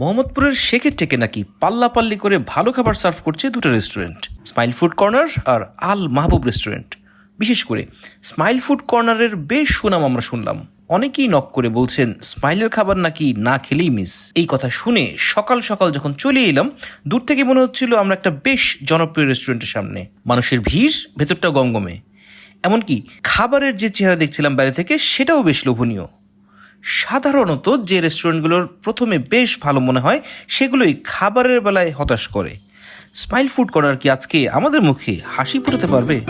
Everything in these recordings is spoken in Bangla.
মোহাম্মদপুরের শেখের টেকে নাকি পাল্লাপাল্লি করে ভালো খাবার সার্ভ করছে দুটো রেস্টুরেন্ট স্মাইল ফুড কর্নার আর আল মাহবুব রেস্টুরেন্ট বিশেষ করে স্মাইল ফুড কর্নারের বেশ সুনাম আমরা শুনলাম। অনেকেই নক করে বলছেন স্মাইলের খাবার নাকি না খেলেই মিস এই কথা শুনে সকাল সকাল যখন চলে এলাম, দূর থেকে মনে হচ্ছিল আমরা একটা বেশ জনপ্রিয় রেস্টুরেন্টের সামনে। মানুষের ভিড় ভেতরটা গমগমে। এমনকি খাবারের যে চেহারা দেখছিলাম বাইরে থেকে, সেটাও বেশ লোভনীয়। সাধারণত যে রেস্টুরেন্টগুলোর প্রথমে বেশ ভালো মনে হয়, সেগুলোই খাবারের বেলায় হতাশ করে। স্মাইল ফুড কর্নার কি আজকে আমাদের মুখে হাসি ফুটাতে পারবে?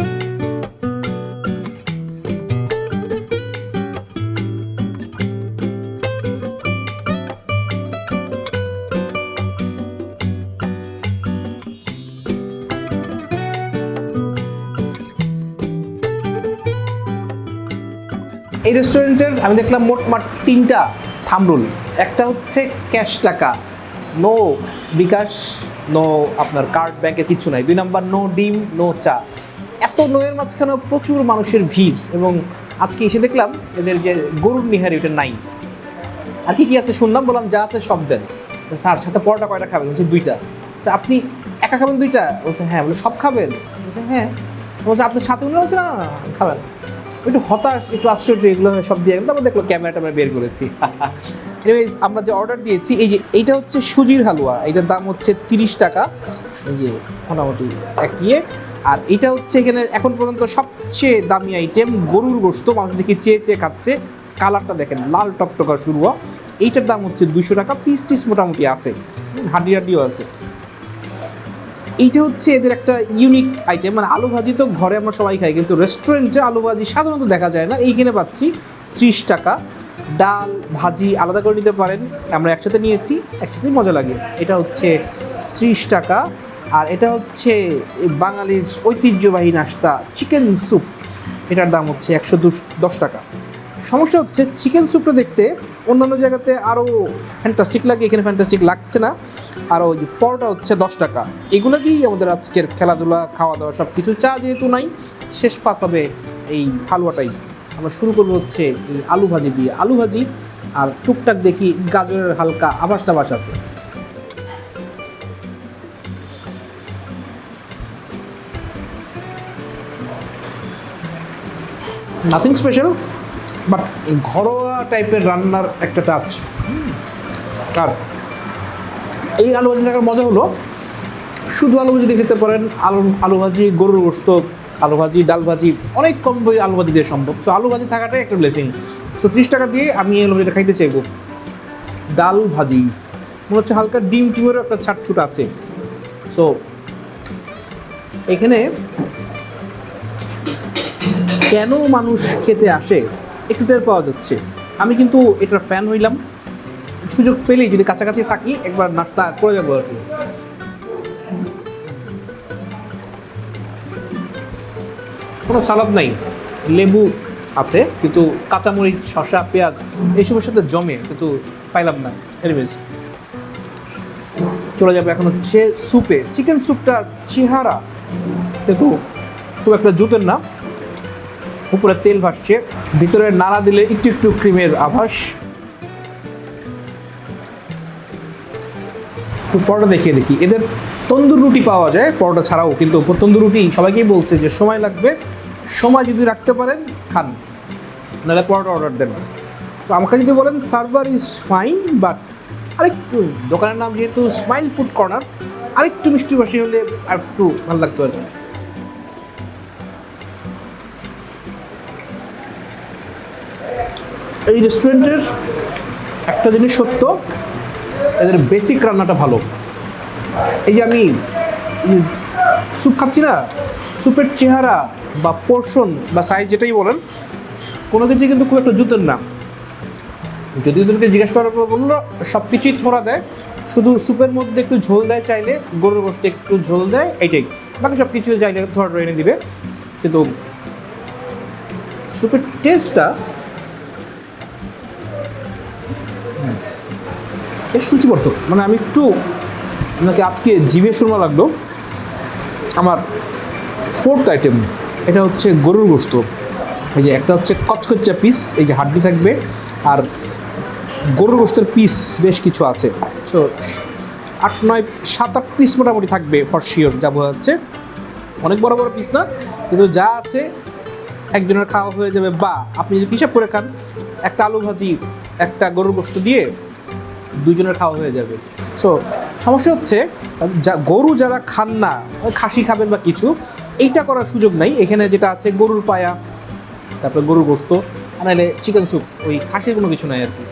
এই রেস্টুরেন্টের আমি দেখলাম মোট মাঠ তিনটা থামরুল একটা হচ্ছে ক্যাশ টাকা। নো বিকাশ নো আপনার কার্ড ব্যাংকে কিচ্ছু নাই। দুই নাম্বার নো ডিম নো চা। এত নোয়ের মাঝখানেও প্রচুর মানুষের ভিড় এবং আজকে এসে দেখলাম এদের যে গরুর নিহারি ওটা নাই। আর কি কি আছে শুনলাম? বললাম যা আছে সব দেন। স্যার সাথে পরোটা কয়টা খাবেন? বলছে দুইটা। আচ্ছা আপনি একা খাবেন দুইটা? বলছে হ্যাঁ। বলে সব খাবেন? বলছে হ্যাঁ। বলছে আপনার সাথে উনি বলছে না, খাবেন। একটু হতাশ, একটু আশ্চর্য, এগুলো সব দিয়ে তারপর দেখল ক্যামেরাটা আমরা বের করেছি। আমরা যে অর্ডার দিয়েছি, এই যে এইটা হচ্ছে সুজির হালুয়া। এটার দাম হচ্ছে তিরিশ টাকা। এই যে মোটামুটি এক ইয়ে। আর এটা হচ্ছে এখানে এখন পর্যন্ত সবচেয়ে দামি আইটেম গরুর গোস্ত মানুষ দেখি চেয়ে চেয়ে খাচ্ছে। কালারটা দেখেন, লাল টকটকা শুরুয়া। এইটার দাম হচ্ছে দুশো টাকা। পিস টিস মোটামুটি আছে। হাড্ডি হাড্ডিও আছে। এইটা হচ্ছে এদের একটা ইউনিক আইটেম মানে আলু ভাজি তো ঘরে আমরা সবাই খাই, কিন্তু রেস্টুরেন্টে আলু ভাজি সাধারণত দেখা যায় না। এইখানে পাচ্ছি ত্রিশ টাকা। ডাল, ভাজি আলাদা করে নিতে পারেন। আমরা একসাথে নিয়েছি, একসাথেই মজা লাগে। এটা হচ্ছে ত্রিশ টাকা। আর এটা হচ্ছে বাঙালির ঐতিহ্যবাহী নাস্তা চিকেন স্যুপ এটার দাম হচ্ছে একশো দশ টাকা। সমস্যা হচ্ছে চিকেন স্যুপটা দেখতে অন্যান্য জায়গাতে আরও ফ্যান্টাস্টিক লাগে, এখানে ফ্যান্টাস্টিক লাগছে না। আর ওই পরোটা হচ্ছে দশ টাকা। এগুলো দিয়েই আমাদের আজকের খেলাধুলা খাওয়া দাওয়া সব কিছু চা যেহেতু নাই, শেষ পাত হবে এই হালুয়াটাই। আমরা শুরু করব হচ্ছে এই আলু ভাজি দিয়ে। আলু ভাজি আর টুকটাক দেখি গাজরের হালকা আবাস টাবাস আছে। নাথিং স্পেশাল বাট ঘরোয়া টাইপের রান্নার একটা টাচ আর এই আলু ভাজি থাকার মজা হলো, শুধু আলু ভাজি দিয়ে খেতে পারেন, আলু আলু ভাজি, গরুর গোস্ত, আলু ভাজি, ডাল ভাজি, অনেক কম বই আলু ভাজি দিয়ে সম্ভব। সো আলু ভাজি থাকাটাই একটা ব্লেসিং সো ত্রিশ টাকা দিয়ে আমি এই আলু ভাজিটা খাইতে চাইব। ডাল ভাজি। মনে হচ্ছে হালকা ডিম টিমেরও একটা ছাটছুট আছে। সো এখানে কেন মানুষ খেতে আসে একটু টের পাওয়া যাচ্ছে। আমি কিন্তু এটার ফ্যান হইলাম। সুযোগ পেলেই যদি কাছাকাছি থাকি, একবার নাস্তা করে যাব আর কি। কোনো সালাদ নাই, লেবু আছে, কিন্তু কাঁচামরিচ, শসা, পেঁয়াজ এইসবের সাথে জমে, কিন্তু পাইলাম না। এনিওয়েজ চলে যাবে এখন হচ্ছে স্যুপে চিকেন স্যুপটার চেহারা, কিন্তু খুব একটা জুতের না। উপরে তেল ভাসছে, ভিতরে নাড়া দিলে একটু একটু ক্রিমের আভাস। একটু পরোটা দেখিয়ে দেখি। এদের তন্দুর রুটি পাওয়া যায়, পরোটা ছাড়াও কিন্তু তন্দুর রুটি সবাইকেই বলছে যে সময় লাগবে। সময় যদি রাখতে পারেন, খান। নাহলে পরোটা অর্ডার দেন। তো আমাকে যদি বলেন সার্ভার ইজ ফাইন বাট আরেকটু দোকানের নাম যেহেতু স্মাইল ফুড কর্নার আরেকটু মিষ্টি বাসি হলে আর একটু ভালো লাগতো আর কি। এই রেস্টুরেন্টের একটা জিনিস সত্য, এদের বেসিক রান্নাটা ভালো। এই যে আমি স্যুপ খাচ্ছি না স্যুপের চেহারা বা পোর্শন বা সাইজ যেটাই বলেন কোনো কিছু কিন্তু খুব একটা জুতের না। যদি ওদেরকে জিজ্ঞেস করার পর বলল সব কিছুই থোড়া দেয়, শুধু স্যুপের মধ্যে একটু ঝোল দেয় চাইলে, গরুর গোষ্ঠী একটু ঝোল দেয়, এইটাই। বাকি সব কিছু চাইলে থোড়া এনে দিবে। কিন্তু স্যুপের টেস্টটা বেশ সূচিবর্ধক মানে আমি একটু আপনাকে আজকে জিভে শোনা লাগল। আমার ফোর্থ আইটেম এটা হচ্ছে গরুর গোস্ত এই যে একটা হচ্ছে কচকচ্চা পিস এই যে হাড্ডি থাকবে। আর গরুর গোস্তের পিস বেশ কিছু আছে। সো আট, নয়, সাত, আট পিস মোটামুটি থাকবে ফর শিওর যা বোঝা যাচ্ছে। অনেক বড় বড় পিস না, কিন্তু যা আছে একজনের খাওয়া হয়ে যাবে। বা আপনি যদি হিসাব করে খান, একটা আলু ভাজি, একটা গরুর গোস্ত দিয়ে দুজনের খাওয়া হয়ে যাবে। সো সমস্যা হচ্ছে, যা গরু যারা খান না খাসি খাবেন বা কিছু, এইটা করার সুযোগ নাই। এখানে যেটা আছে, গরুর পায়া, তারপরে গরুর গোস্ত, আর নাহলে চিকেন স্যুপ ওই খাসির কোনো কিছু নাই আর কি।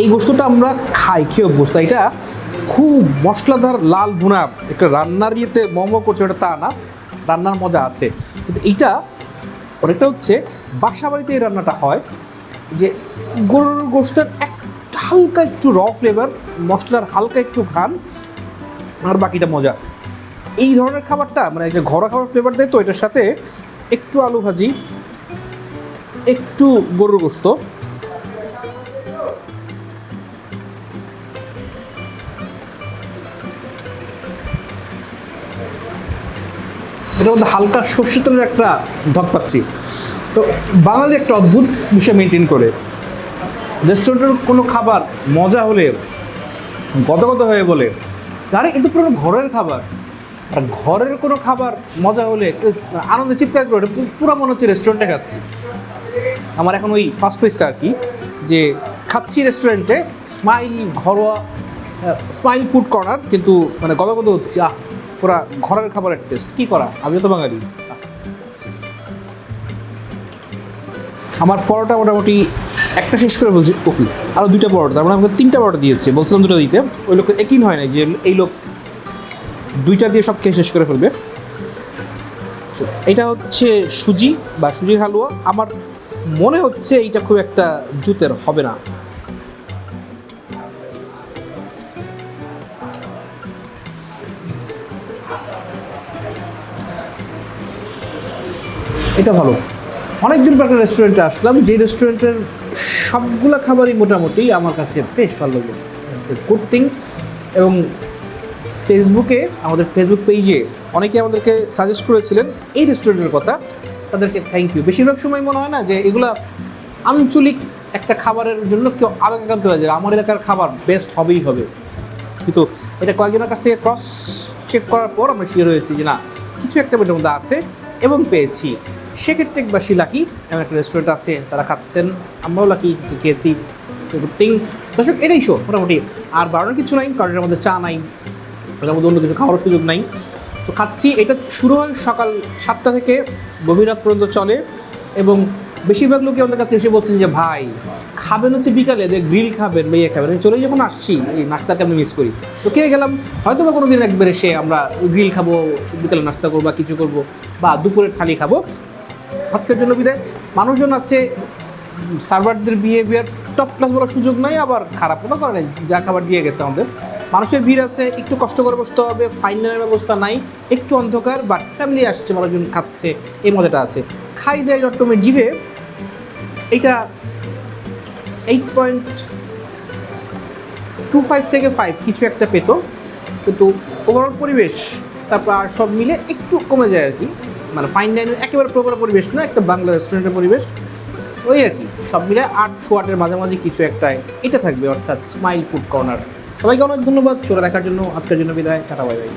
এই গোস্তটা আমরা খাই খেয়ে অভ্যস্ত এটা খুব মশলাদার, লাল ভুনা। একটা রান্নার ইয়েতে মোমো করছে, ওটা তা না। রান্নার মজা আছে। কিন্তু এইটা অনেকটা হচ্ছে বাসা বাড়িতে এই রান্নাটা হয় যে গরুর গোস্তের এক হালকা একটু র ফ্লেভার মশলার হালকা একটু ঘ্রাণ, আর বাকিটা মজা। এই ধরনের খাবারটা মানে একটা ঘরোয়া খাবার ফ্লেভার দেয় তো, এটার সাথে একটু আলু ভাজি, একটু গরুর গোস্ত এটার মধ্যে হালকা সর্ষে একটা ধক পাচ্ছি। তো বাঙালি একটা অদ্ভুত বিষয় মেনটেন করে। রেস্টুরেন্টের কোনো খাবার মজা হলে, গদগদ হয়ে বলে, আরে এটা পুরো ঘরের খাবার। আর ঘরের কোনো খাবার মজা হলে, আনন্দে চিৎকার করে পুরো মনে হচ্ছে রেস্টুরেন্টে খাচ্ছি। আমার এখন ওই ফার্স্ট ফেসটা আর কি, যে খাচ্ছি রেস্টুরেন্টে স্মাইল ঘরোয়া স্মাইল ফুড কর্নার কিন্তু মানে গদগদ হচ্ছে, আহ পুরা ঘরের খাবারের টেস্ট কি করা? আমিও তো বাঙালি। আমার পরোটা মোটামুটি একটা শেষ করে বলছি ওকে আরও দুইটা পরোটা, তার মানে আমাকে তিনটা পরোটা দিয়েছে, বলছিলাম দুটো দিতে। ওই লোকের একই হয় না যে এই লোক দুইটা দিয়ে সব খেয়ে শেষ করে ফেলবে। এটা হচ্ছে সুজি বা সুজির হালুয়া। আমার মনে হচ্ছে এইটা খুব একটা জুতের হবে না। এটা ভালো। অনেকদিন পর একটা রেস্টুরেন্টে আসলাম যে রেস্টুরেন্টের সবগুলো খাবারই মোটামুটি আমার কাছে বেশ ভালো লাগল। গুড থিং এবং ফেসবুকে আমাদের ফেসবুক পেজে অনেকে আমাদেরকে সাজেস্ট করেছিলেন, এই রেস্টুরেন্টের কথা। তাদেরকে থ্যাংক ইউ বেশিরভাগ সময় মনে হয় না যে এগুলো আঞ্চলিক একটা খাবারের জন্য কেউ আবেগাক্রান্ত হয়ে যায়। আমার এলাকার খাবার বেস্ট হবেই হবে। কিন্তু এটা কয়েকজনের কাছ থেকে ক্রস চেক করার পর আমরা শিওর হয়েছি যে না, কিছু একটা মধ্যে আছে এবং পেয়েছি। সেক্ষেত্রে বাসী লাকি এমন একটা রেস্টুরেন্ট আছে, তারা খাচ্ছেন। আমরাও লাকি যে খেয়েছি। টিং দর্শক, এটাই শো মোটামুটি। আর বাড়ানোর কিছু নাই, কারণ এটার মধ্যে চা নাই এটার মধ্যে অন্য কিছু খাওয়ার সুযোগ নাই। তো খাচ্ছি, এটা শুরু হয় সকাল সাতটা থেকে গভীর রাত পর্যন্ত চলে। এবং বেশিরভাগ লোকে আমাদের কাছে এসে বলছেন যে, ভাই, খাবেন হচ্ছে বিকালে, যে গ্রিল খাবেন বা ইয়ে খাবেন। চলে যখন আসছি, এই নাস্তাকে আমি মিস করি? তো খেয়ে গেলাম। হয়তো বা কোনো দিন একবার এসে আমরা গ্রিল খাব, বিকালে নাস্তা করব বা কিছু করব, বা দুপুরের থালি খাব। আজকের জন্য বিদায়। মানুষজন আছে, সার্ভারদের বিহেভিয়ার টপ ক্লাস বলার সুযোগ নাই, আবার খারাপ কথা করে নাই, যা খাবার দিয়ে গেছে আমাদের। মানুষের ভিড় আছে, একটু কষ্ট করে বসতে হবে ফাইনালের ব্যবস্থা নাই, একটু অন্ধকার বাট ফ্যামিলি আসছে, মানুষজন খাচ্ছে, এই মজাটা আছে। খাই দেয় ডট কমের জিভে এইটা এইট পয়েন্ট টু ফাইভ থেকে ফাইভ কিছু একটা পেতো। কিন্তু ওভারঅল পরিবেশ, তারপর আর সব মিলে একটু কমে যায় আর কি। মানে ফাইন ডাইনের একেবারে প্রপার পরিবেশ না, একটা বাংলা রেস্টুরেন্টের পরিবেশ। ওই আর কি, সব মিলে আটশো আটের মাঝামাঝি কিছু একটাই এটা থাকবে, অর্থাৎ স্মাইল ফুড কর্নার সবাইকে অনেক ধন্যবাদ চলে দেখার জন্য, আজকের জন্য বিদায়, টাটা বাই বাই